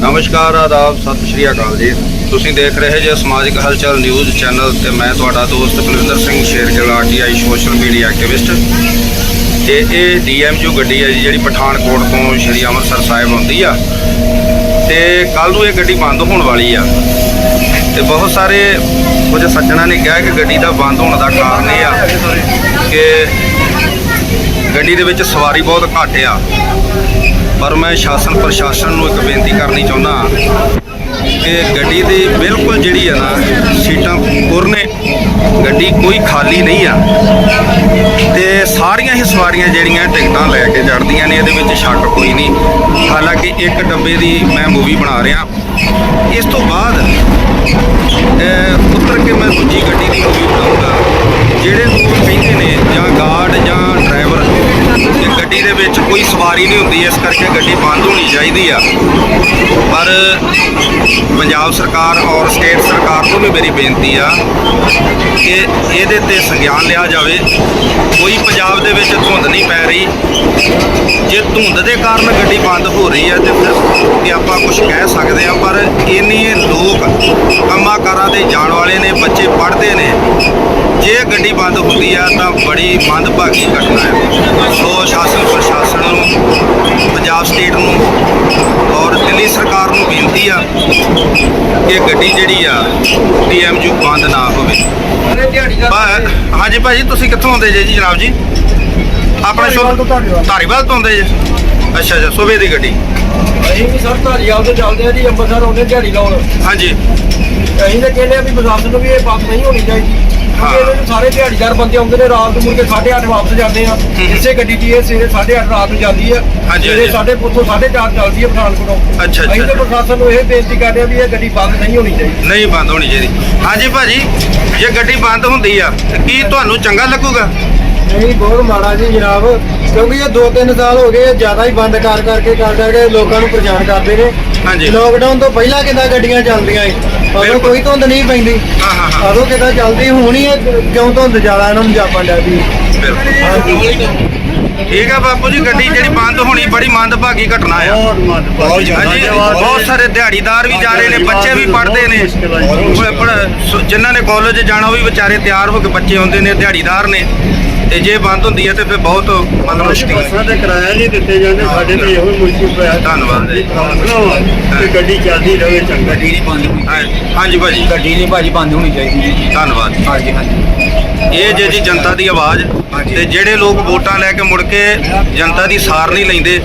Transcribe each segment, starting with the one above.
ਨਮਸਕਾਰ, ਆਦਾਬ, ਸਤਿ ਸ਼੍ਰੀ ਅਕਾਲ ਜੀ। ਤੁਸੀਂ ਦੇਖ ਰਹੇ ਜੇ ਸਮਾਜਿਕ ਹਲਚਲ ਨਿਊਜ਼ ਚੈਨਲ ਤੇ ਮੈਂ ਤੁਹਾਡਾ ਦੋਸਤ Balwinder Singh Shergill RTI social media activist. ਤੇ ਇਹ ਡੀਐਮਯੂ ਗੱਡੀ ਹੈ ਜੀ, ਜਿਹੜੀ ਪਠਾਨਕੋਟ ਤੋਂ ਸ਼੍ਰੀ ਅੰਮ੍ਰਿਤਸਰ ਸਾਹਿਬ ਆਉਂਦੀ ਆ। ਤੇ ਕੱਲ ਨੂੰ ਇਹ ਗੱਡੀ ਬੰਦ ਹੋਣ ਵਾਲੀ ਆ। ਤੇ ਬਹੁਤ ਸਾਰੇ ਕੁਝ ਸੱਜਣਾ ਨੇ ਕਿਹਾ ਕਿ ਗੱਡੀ ਦਾ ਬੰਦ ਹੋਣ ਦਾ ਕਾਰਨ ਇਹ ਆ ਕਿ ਗੱਡੀ ਦੇ ਵਿੱਚ ਸਵਾਰੀ ਬਹੁਤ ਘੱਟ ਆ। ਪਰ ਮੈਂ ਸ਼ਾਸਨ ਪ੍ਰਸ਼ਾਸਨ ਨੂੰ ਇੱਕ ਬੇਨਤੀ ਕਰਨੀ ਚਾਹੁੰਦਾ ਕਿ ਗੱਡੀ ਦੀ ਬਿਲਕੁਲ ਜਿਹੜੀ ਆ ਨਾ ਸੀਟਾਂ ਪੁਰਨੇ, ਗੱਡੀ ਕੋਈ ਖਾਲੀ ਨਹੀਂ ਆ। ਤੇ ਸਾਰੀਆਂ ਹੀ ਸਵਾਰੀਆਂ ਜਿਹੜੀਆਂ ਟਿਕਟਾਂ ਲੈ ਕੇ ਚੜਦੀਆਂ ਨੇ, ਇਹਦੇ ਵਿੱਚ ਸ਼ੱਕ ਕੋਈ ਨਹੀਂ। ਹਾਲਾਂਕਿ ਇੱਕ ਡੱਬੇ ਦੀ ਮੈਂ ਮੂਵੀ ਬਣਾ ਰਿਹਾ। ਇਸ ਤੋਂ ਬਾਅਦ ਅਹ, ਉੱਤਰ ਕੇ ਮੈਂ ਦੂਜੀ ਗੱਡੀ ਦੀ ਮੂਵੀ ਬਣਾਉਂਗਾ ਜਿਹੜੇ ਲੋਕ ਕਹਿੰਦੇ ਨੇ ਜਾਂ ਗਾਰਡ ਜਾਂ ਡਰਾਈਵਰ ਕਿ ਗੱਡੀ ਦੇ ਵਿੱਚ ਕੋਈ ਸਵਾਰੀ ਨਹੀਂ ਹੁੰਦੀ, ਇਸ ਕਰਕੇ ਗੱਡੀ ਬੰਦ ਹੋਣੀ ਚਾਹੀਦੀ ਆ। ਪਰ ਪੰਜਾਬ ਸਰਕਾਰ ਔਰ ਸਟੇਟ ਸਰਕਾਰ ਨੂੰ ਵੀ ਮੇਰੀ ਬੇਨਤੀ ਆ ਕਿ ਇਹਦੇ ਤੇ ਸੰਗਿਆਨ ਲਿਆ ਜਾਵੇ। ਕੋਈ ਪੰਜਾਬ ਦੇ ਵਿੱਚ ਧੁੰਦ ਨਹੀਂ ਪੈ ਰਹੀ। ਜੇ ਧੁੰਦ ਦੇ ਕਾਰਨ ਗੱਡੀ ਬੰਦ ਹੋ ਰਹੀ ਹੈ ਤੇ ਫਿਰ ਕਿ ਆਪਾਂ ਕੁਝ ਕਹਿ ਸਕਦੇ ਆ, ਪਰ ਇੰਨੇ ਲੋਕ ਕੰਮਾਂ ਕਾਰਾਂ ਤੇ ਜਾਣ ਵਾਲੇ ਨੇ ਬੱਚੇ ਪੜ੍ਹਦੇ ਨੇ ਗੱਡੀ ਬੰਦ ਹੁੰਦੀ ਆ ਤਾਂ ਬੜੀ ਮੰਦਭਾਗੀ ਘਟਨਾ ਹੈ। ਸੋ ਸ਼ਾਸਨ ਪ੍ਰਸ਼ਾਸਨ ਨੂੰ ਪੰਜਾਬ ਸਟੇਟ ਨੂੰ ਔਰ ਦਿੱਲੀ ਸਰਕਾਰ ਨੂੰ ਬੇਨਤੀ ਆ ਕਿ ਗੱਡੀ ਜਿਹੜੀ ਆ ਟੀਐਮਯੂ ਬੰਦ ਨਾ ਹੋਵੇ। ਹਾਂਜੀ ਭਾਜੀ ਤੁਸੀਂ ਕਿੱਥੋਂ ਆਉਂਦੇ ਜੇ ਜੀ ਜਨਾਬ ਜੀ? ਆਪਣੇ ਸ਼ੁਭ ਧਾਰੀਵਾਲ। ਤੋਂ ਆਉਂਦੇ ਜੇ? ਅੱਛਾ ਅੱਛਾ ਸੂਬੇ ਦੀ ਗੱਡੀ। ਅਸੀਂ ਵੀ ਸਰ ਧਾਰੀਵਾਲ ਤੋਂ ਚੱਲਦੇ ਆ ਜੀ ਅੰਮ੍ਰਿਤਸਰ ਆਉਂਦੇ ਦਿਹਾੜੀ ਲਾਉਣ ਹਾਂਜੀ। ਅਸੀਂ ਤਾਂ ਕਹਿੰਦੇ ਆ ਵੀ ਪ੍ਰਸ਼ਾਸਨ ਨੂੰ ਵੀ ਇਹ ਬੰਦ ਨਹੀਂ ਹੋਣੀ ਚਾਹੀਦੀ। ਕਿਉਂਕਿ ਇਹਦੇ ਵਿੱਚ ਸਾਰੇ ਦਿਹਾੜੀਦਾਰ ਬੰਦੇ ਆਉਂਦੇ ਨੇ ਰਾਤ ਨੂੰ ਮੁੜ ਕੇ 8:30 ਵਾਪਸ ਜਾਂਦੇ ਆ। ਇਸੇ ਗੱਡੀ 'ਚ ਇਹ ਸਵੇਰੇ 8:30 ਰਾਤ ਨੂੰ ਜਾਂਦੀ ਆ। ਹਾਂਜੀ, ਸਵੇਰੇ ਹਾਂਜੀ। ਸਾਡੇ ਉੱਥੋਂ 4:30 ਚੱਲਦੀ ਆ ਪਠਾਨਕੋਟੋਂ। ਅੱਛਾ, ਅਸੀਂ ਤਾਂ ਅੱਛਾ। ਪ੍ਰਸ਼ਾਸਨ ਨੂੰ ਇਹ ਬੇਨਤੀ ਕਰਦੇ ਆ ਵੀ ਇਹ ਗੱਡੀ ਬੰਦ ਨਹੀਂ ਹੋਣੀ ਚਾਹੀਦੀ। ਨਹੀਂ ਬੰਦ ਹੋਣੀ ਚਾਹੀਦੀ। ਹਾਂਜੀ ਭਾਜੀ ਜੇ ਗੱਡੀ ਬੰਦ ਹੁੰਦੀ ਆ ਤੇ ਕੀ ਤੁਹਾਨੂੰ ਚੰਗਾ ਲੱਗੂਗਾ? ਨਹੀਂ ਬਹੁਤ ਮਾੜਾ ਜੀ ਜਨਾਬ। ਕਿਉਂਕਿ ਇਹ 2-3 ਸਾਲ ਹੋ ਗਏ ਜ਼ਿਆਦਾ ਹੀ ਬੰਦ ਕਰ ਕਰਕੇ ਕਰ ਕਰਕੇ ਲੋਕਾਂ ਨੂੰ ਪਰੇਸ਼ਾਨ ਕਰਦੇ ਨੇ। ਹਾਂਜੀ। ਲੋਕਡਾਊਨ ਤੋਂ ਪਹਿਲਾਂ ਕਿਦਾਂ ਗੱਡੀਆਂ ਚੱਲਦੀਆਂ ਸੀ? ਉਦੋਂ ਬਿਲਕੁਲ। ਕੋਈ ਧੁੰਦ ਨਹੀਂ ਪੈਂਦੀ। ਹਾਂ ਹਾਂ ਹਾਂ। ਉਦੋਂ ਕਿਦਾਂ ਚੱਲਦੀ ਹੁਣ ਹੀ ਇਹ ਕਿਉਂ ਧੁੰਦ ਜ਼ਿਆਦਾ ਇਹਨਾਂ ਨੂੰ ਜਾਪਣ ਲੱਗ ਬਿਲਕੁਲ। ਠੀਕ ਆ ਬਾਪੂ ਜੀ ਗੱਡੀ ਜਿਹੜੀ ਬੰਦ ਹੋਣੀ ਬੜੀ ਮੰਦਭਾਗੀ ਘਟਨਾ ਆ। ਹਾਂਜੀ ਬਹੁਤ ਸਾਰੇ ਦਿਹਾੜੀਦਾਰ ਵੀ ਜਾ ਰਹੇ ਨੇ ਬੱਚੇ ਵੀ ਪੜ੍ਹਦੇ ਨੇ। ਸ- ਜਿਨ੍ਹਾਂ ਨੇ ਕਾਲਜ ਜਾਣਾ ਉਹ ਵੀ ਵਿਚਾਰੇ ਤਿਆਰ ਹੋ ਕੇ ਬੱਚੇ ਆਉਂਦੇ ਨੇ ਦਿਹਾੜੀਦਾਰ ਨੇ। ਤੇ ਜੇ ਬੰਦ ਹੁੰਦੀ ਹੈ ਤੇ ਫਿਰ ਬਹੁਤ ਮਤਲਬ ਮੁਸ਼ਕਿਲ ਹੈ ਬੱਸਾਂ ਤੇ ਕਿਰਾਇਆ ਨਹੀਂ ਦਿੱਤੇ ਜਾਂਦੇ ਸਾਡੇ ਤੇ ਇਹੋ ਹੀ ਮੁਸ਼ਕਿਲ ਪਿਆ। ਧੰਨਵਾਦ ਜੀ। ਤੇ ਗੱਡੀ ਚੱਲਦੀ ਰਹੇ ਚੰਗਾ। ਗੱਡੀ ਨਹੀਂ ਬੰਦ ਹੋਣੀ ਹਾਂਜੀ ਭਾਜੀ। ਗੱਡੀ ਨਹੀਂ ਭਾਜੀ ਬੰਦ ਹੋਣੀ ਚਾਹੀਦੀ ਜੀ। ਧੰਨਵਾਦ ਹਾਂਜੀ ਹਾਂਜੀ। ਇਹ ਜੇ ਜੀ ਜਨਤਾ ਦੀ ਆਵਾਜ਼ ਤੇ ਜਿਹੜੇ ਲੋਕ ਵੋਟਾਂ ਲੈ ਕੇ ਮੁੜ ਕੇ ਜਨਤਾ ਦੀ ਸਾਰ ਨਹੀਂ ਲੈਂਦੇ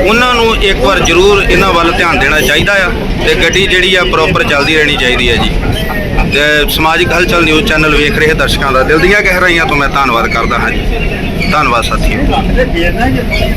ਉਹਨਾਂ ਨੂੰ ਇੱਕ ਵਾਰ ਜ਼ਰੂਰ ਇਹਨਾਂ ਵੱਲ ਧਿਆਨ ਦੇਣਾ ਚਾਹੀਦਾ ਆ ਤੇ ਗੱਡੀ ਜਿਹੜੀ ਆ ਪ੍ਰੋਪਰ ਚੱਲਦੀ ਰਹਿਣੀ ਚਾਹੀਦੀ ਹੈ ਜੀ। ਤੇ ਸਮਾਜਿਕ ਹਲਚਲ ਨਿਊਜ਼ ਚੈਨਲ ਵੇਖ ਰਹੇ ਦਰਸ਼ਕਾਂ ਦਾ ਦਿਲ ਦੀਆਂ ਗਹਿਰਾਈਆਂ ਤੋਂ ਮੈਂ ਧੰਨਵਾਦ ਕਰਦਾ ਹਾਂ ਜੀ। ਧੰਨਵਾਦ ਸਾਥੀਓ।